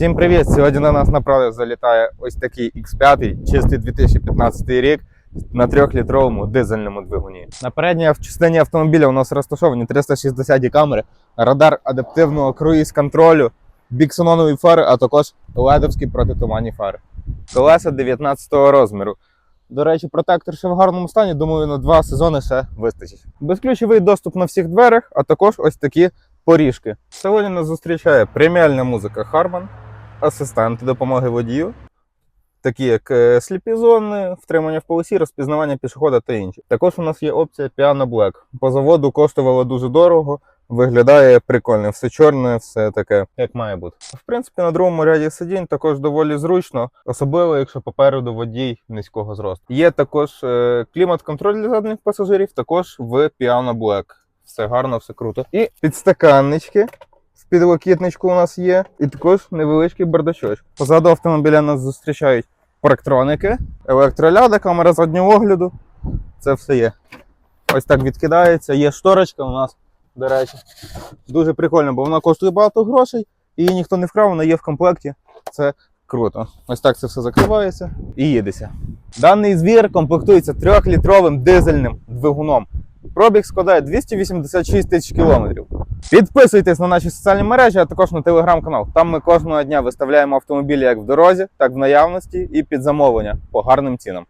Всім привіт! Сьогодні на нас на залітає ось такий X5, чистий 2015 рік на 3-літровому дизельному двигуні. На передній частині автомобіля у нас розташовані 360 камери, радар адаптивного круїз-контролю, біксононові фари, а також ледовські протитуманні фари. Колеса 19 розміру. До речі, протектор ще в гарному стані, думаю, на два сезони ще вистачить. Безключовий доступ на всіх дверях, а також ось такі поріжки. Сьогодні нас зустрічає преміальна музика Harman, асистенти допомоги водію, такі як е, сліпі зони, втримання в полосі, розпізнавання пішохода та інші. Також у нас є опція Piano Black. По заводу коштувало дуже дорого. Виглядає прикольно, все чорне, все таке, як має бути. В принципі, на другому ряді сидінь також доволі зручно, особливо якщо попереду водій низького зросту. Є також е, клімат-контроль для задніх пасажирів, також в Piano Black. Все гарно, все круто. І підстаканнички підлокітничку у нас є, і також невеличкий бардачок. Позаду автомобіля нас зустрічають парктроники, електроляда, камера заднього огляду. Це все є. Ось так відкидається. Є шторочка у нас, до речі. Дуже прикольно, бо вона коштує багато грошей, і її ніхто не вкрав, вона є в комплекті. Це круто. Ось так це все закривається і їдеться. Даний звір комплектується 3-літровим дизельним двигуном. Пробіг складає 286 тисяч кілометрів. Підписуйтесь на наші соціальні мережі, а також на телеграм-канал. Там ми кожного дня виставляємо автомобілі як в дорозі, так і в наявності і під замовлення по гарним цінам.